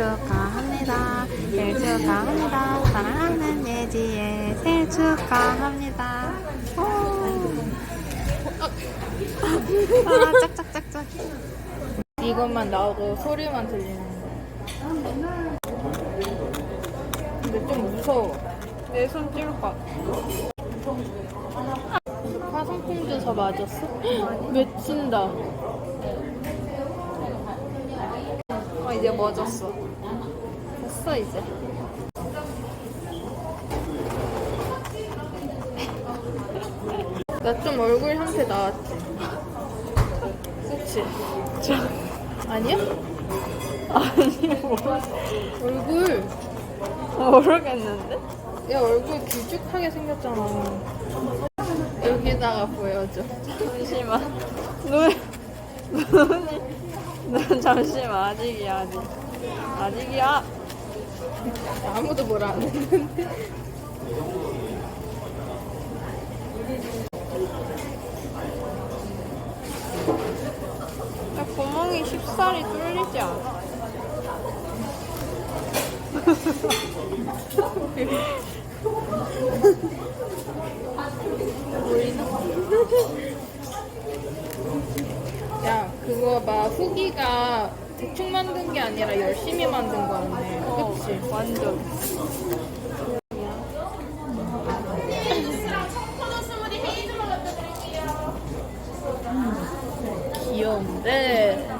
축하합니다. 생일 축하합니다. 사랑하는 예지의 생일 축하합니다. 오. 아, 짝짝짝짝. 이것만 나오고 소리만 들리는 거. 근데 좀 무서워. 내손찔것 같아. 화성풍 주사 맞았어? 맺힌다. 어, 이제 멎었어. 됐어, 이제. 나 좀 얼굴 형태 나왔지? 그치? 아니야? 아니, 뭐. 얼굴. 모르겠는데? 야, 얼굴 길쭉하게 생겼잖아. 여기다가 보여줘. 잠시만. 눈, 눈이, 눈 잠시만. 아직이야, 아직. 아직이야. 아무도 뭐라 안 했는데. 야, 구멍이 쉽사리 뚫리지 않아? 그거 막 후기가 대충 만든 게 아니라 열심히 만든 거였네. 어, 그치? 완전. 음. 귀여운데